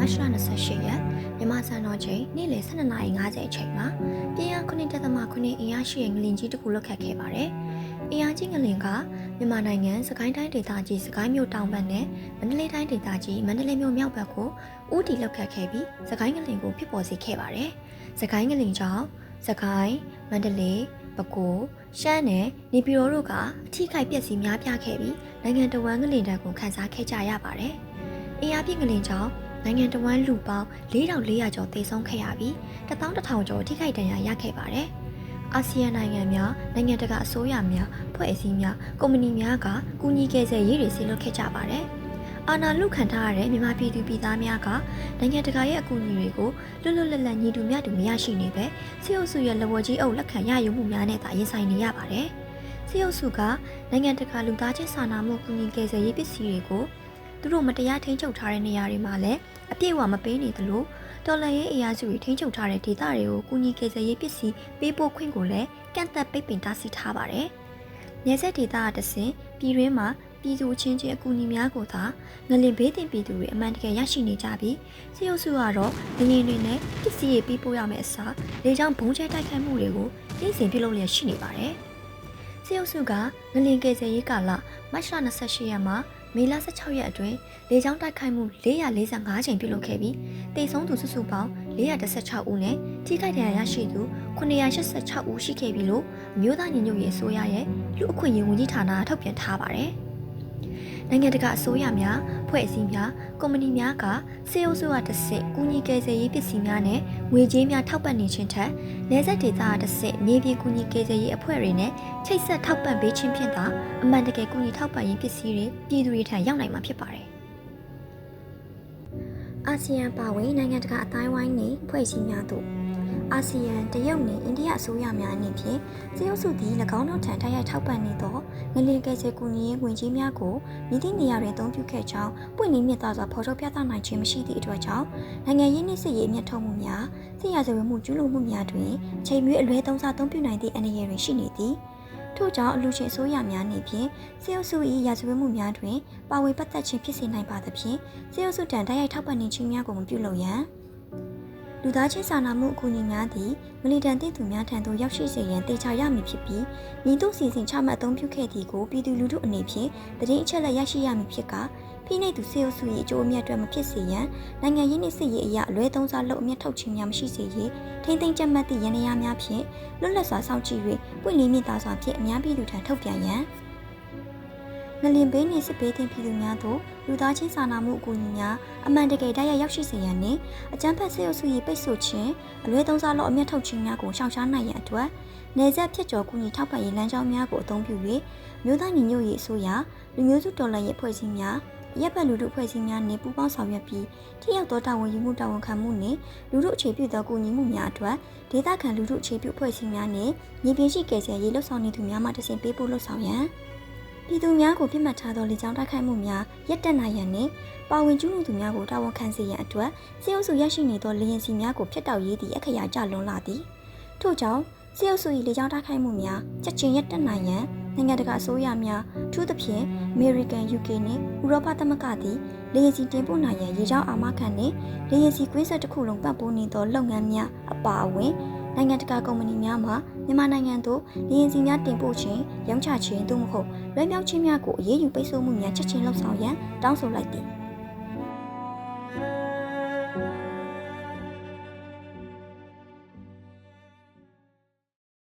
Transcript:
12:50အချိန်မှာပြင်းအား9.9အင်အားရှိတဲ့ငလင်ကြီးတစ်ခုလောက်ခတ်ခဲ့ပါတယ်။အင်အားကြီးငလင်ကမြန်မာနိုင်ငံစကိုင်းတိုင်းဒေသကြီးစကိုင်းမြို့တောင်ဘက်နဲ့မန္တလေးတိုင်းဒေသကြီးမန္တလေးမြို့မြောက်ဘက်ကိုဥတီလောက်ခတ်ခဲ့ပြီးစကိုင်းငလင်ကိုဖြစ်ပေါ်စေခဲ့ပါတယ်။စကိုင်းငလင်ကြောင့်စကိုင်းမန္တလေးပဲခူးရှမ်းနဲ့နေပြည်တော်တို့ကအထိခိုက်ပျက်စီးများပြားခဲ့ပြီးနိုင်ငံတော်ဝန်ငလင်တပ်ကိုခန်းစားခဲ့ကြရပါတယ်။အင်အားပြည့်ငလင်ကြောင့် နိုင်ငံတော်ဝန်လူပေါင်း4400ကျော်သေဆုံးခဲ့ရပြီး11000ကျော်ထိခိုက်ဒဏ်ရာရခဲ့ပါတယ်။အာဆီယံနိုင်ငံများနိုင်ငံတကာအစိုးရများဖွဲ့စည်းများကုမ္ပဏီများကကူညီကယ်ဆယ်ရေးတွေဆင်လုပ်ခဲ့ကြပါတယ်။အာဏာလုခံထားရတဲ့မြန်မာပြည်သူပြည်သားများကနိုင်ငံတကာရဲ့အကူအညီတွေကိုလွတ်လွတ်လပ်လပ်ညီတူမျှတူမရရှိနေပဲစစ်အုပ်စုရဲ့လက်ဝဲကြီးအုပ်လက်ခံရယူမှုများနဲ့သာရင်ဆိုင်နေရပါတယ်။စစ်အုပ်စုကနိုင်ငံတကာလူသားချင်းစာနာမှုကူညီကယ်ဆယ်ရေးပစ္စည်းတွေကို သူတို့မတရားထိန်းချုပ်ထားတဲ့နေရာတွေမှာလည်းအပြည့်အဝမပေးနေသလိုတော်လှန်ရေးအရာစုတွေထိန်းချုပ်ထားတဲ့ဒေသတွေကိုကူညီကယ်ဆယ်ရေးပစ္စည်းပေးပို့ခွင့်ကိုလည်းကန့်သက်ပိတ်ပင်တားဆီးထားပါတယ်။နယ်စပ်ဒေသအတဆင်ပြည်တွင်းမှာပြည်သူချင်းချင်းအကူအညီများကိုသာငလင်ဘေးတင်ပြည်သူတွေအမှန်တကယ်ရရှိနေကြပြီးစစ်အုပ်စုကတော့ငလင်တွေနဲ့ပစ္စည်းတွေပေးပို့ရမယ့်အစားလေကြောင်းဘုံကျဲတိုက်ခိုက်မှုတွေကိုနှိမ့်စင်ပြုလုပ်လျက်ရှိနေပါတယ်။စစ်အုပ်စုကငလင်ကယ်ဆယ်ရေးကာလမတ်လ28ရက်မှာ မေလ16ရက်အတွင်းလေကြောင်းတိုက်ခိုက်မှု445ကြိမ်ပြုလုပ်ခဲ့ပြီးတေဆုံးသူစုစုပေါင်း416ဦးနဲ့ထိခိုက်ဒဏ်ရာရရှိသူ986ဦးရှိခဲ့ပြီလို့အမျိုးသားညီညွတ်ရေးအစိုးရရဲ့လူအခွင့်အရေးဝန်ကြီးဌာနကထုတ်ပြန်ထားပါတယ်။ နိုင်ငံတကာအစိုးရများဖွဲ့အစည်းများကုမ္ပဏီများကစေအုပ်စုကတစ်ဆင့်ကူညီကယ်ဆယ်ရေးပစ္စည်းများနဲ့ငွေကြေးများထောက်ပံ့နေခြင်းထက်နယ်စပ်ဒေသကတစ်ဆင့်မြေပြင်ကူညီကယ်ဆယ်ရေးအဖွဲ့တွေနဲ့ချိတ်ဆက်ထောက်ပံ့ပေးခြင်းဖြင့်သာအမှန်တကယ်ကူညီထောက်ပံ့ရေးပစ္စည်းတွေပြည်သူတွေထံရောက်နိုင်မှာဖြစ်ပါတယ်။အာဆီယံပါဝင်နိုင်ငံတကာအတိုင်းဝိုင်းနေဖွဲ့စည်းများသို့ အာဆီယံတရုတ်နဲ့အိန္ဒိယအစိုးရများအနေဖြင့်စေအုပ်စုသည်၎င်းတို့ထံတိုက်ရိုက်ထောက်ပံ့နေသောငလင်ကယ်ဆယ်ကူညီရေးဝင်ကြီးများကိုမြည်သည့်နေရာတွင်အသုံးပြုခဲ့ကြောင်းပွင့်လင်းမြတ်သားစွာဖော်ထုတ်ပြသနိုင်ခြင်းမရှိသည့်အတွက်ကြောင့်နိုင်ငံရေးနှင့်စစ်ရေးအမျက်ထုတ်မှုများစစ်ရာဇဝတ်မှုကျူးလွန်မှုများတွင်ချိန်မြွေအလွဲသုံးစားသုံးပြုနိုင်သည့်အနေအရတွေရှိနေသည်ထို့ကြောင့်အလူရှင်အစိုးရများအနေဖြင့်စေအုပ်စု၏ရာဇဝတ်မှုများတွင်ပါဝင်ပတ်သက်ခြင်းဖြစ်စေနိုင်ပါသဖြင့်စေအုပ်စုတံတိုက်ရိုက်ထောက်ပံ့နေခြင်းများကိုမပြုလုပ်ရန် လူသားချင်းစာနာမှုအကူအညီများသည်မလီတန်တည်သူများထံသို့ရောက်ရှိစေရန်တေချာရမည်ဖြစ်ပြီးမိတို့စီစဉ်ချမှတ်အသုံးပြုခဲ့သည်ကိုပြည်သူလူထုအနေဖြင့်တည်င်းအချက်လက်ရရှိရမည်ဖြစ်ကဖိနှိပ်သူစေအုပ်စု၏အကျိုးအမြတ်အတွက်မဖြစ်စေရန်နိုင်ငံရေးနှင့်စစ်ရေးအရာအလွဲသုံးစားလုပ်အမြတ်ထုတ်ခြင်းများမရှိစေရေးထိမ့်သိမ်းကြက်မှတ်သည့်ရန်ရာများဖြင့်လွတ်လပ်စွာစောင့်ကြည့်၍ပွင့်လင်းမြင့်သာစွာဖြင့်အများပြည်သူထံထုတ်ပြန်ရန် ငလင်ဘေးနှင့်စစ်ဘေးသင့်ပြည်သူများသို့လူသားချင်းစာနာမှုအကူအညီများအမှန်တကယ်တိုက်ရိုက်ရောက်ရှိစေရန်နှင့်အကြမ်းဖက်စေအုပ်စု၏ပိတ်ဆို့ခြင်းအလွဲသုံးစားလုပ်အမြတ်ထုတ်ခြင်းများကိုရှောင်ရှားနိုင်ရန်အတွက်နေဆက်ဖြစ်ကျော်ကူညီထောက်ပံ့ရေးလမ်းကြောင်းများကိုအသုံးပြု၍မြို့သားညီညွတ်ရေးအစိုးရလူမျိုးစုတော်လှန်ရေးအဖွဲ့အစည်းများရပ်ဘက်လူထုအဖွဲ့အစည်းများနှင့်ပူးပေါင်းဆောင်ရွက်ပြီးထိရောက်သောတာဝန်ယူမှုတာဝန်ခံမှုနှင့်လူထုအခြေပြုသောကူညီမှုများအတွက်ဒေသခံလူထုအခြေပြုအဖွဲ့အစည်းများနှင့်မြေပြင်ရှိကယ်ဆယ်ရေးလှုပ်ဆောင်နေသူများမှတဆင့်ပေးပို့လှုပ်ဆောင်ရန် ပြည်သူများကိုပြစ်မှတ်ထားသောလေကြောင်းတိုက်ခိုက်မှုများရပ်တန့်နိုင်ရန်နှင့်ပါဝင်ကျူးလွန်သူများကိုတာဝန်ခံစေရန်အတွက်စေအုပ်စုရရှိနေသောလေရင်စီများကိုဖျက်တောက်ရေးသည့်အခရာကျလွန်လာသည်ထို့ကြောင့်စေအုပ်စု၏လေကြောင်းတိုက်ခိုက်မှုများချက်ချင်းရပ်တန့်နိုင်ရန်နိုင်ငံတကာအစိုးရများထူးသဖြင့် American UK နှင့်ဥရောပသမဂ္ဂသည်လေယာဉ်စီတင်ပို့နိုင်ရန်ရေကြောင်းအာမခံနှင့်လေယာဉ်စီကွင်းဆက်တစ်ခုလုံးပံ့ပိုးနေသောလုပ်ငန်းများအပါအဝင် နိုင်ငံတကာကုမ္ပဏီများမှမြန်မာနိုင်ငံသို့လေယာဉ်စီများတင်ပို့ခြင်း၊ရောင်းချခြင်းသို့မဟုတ်လွှဲပြောင်းခြင်းများကိုအရေးယူပိတ်ဆို့မှုများချက်ချင်းလှုပ်ဆောင်ရန်တောင်းဆိုလိုက်သည်။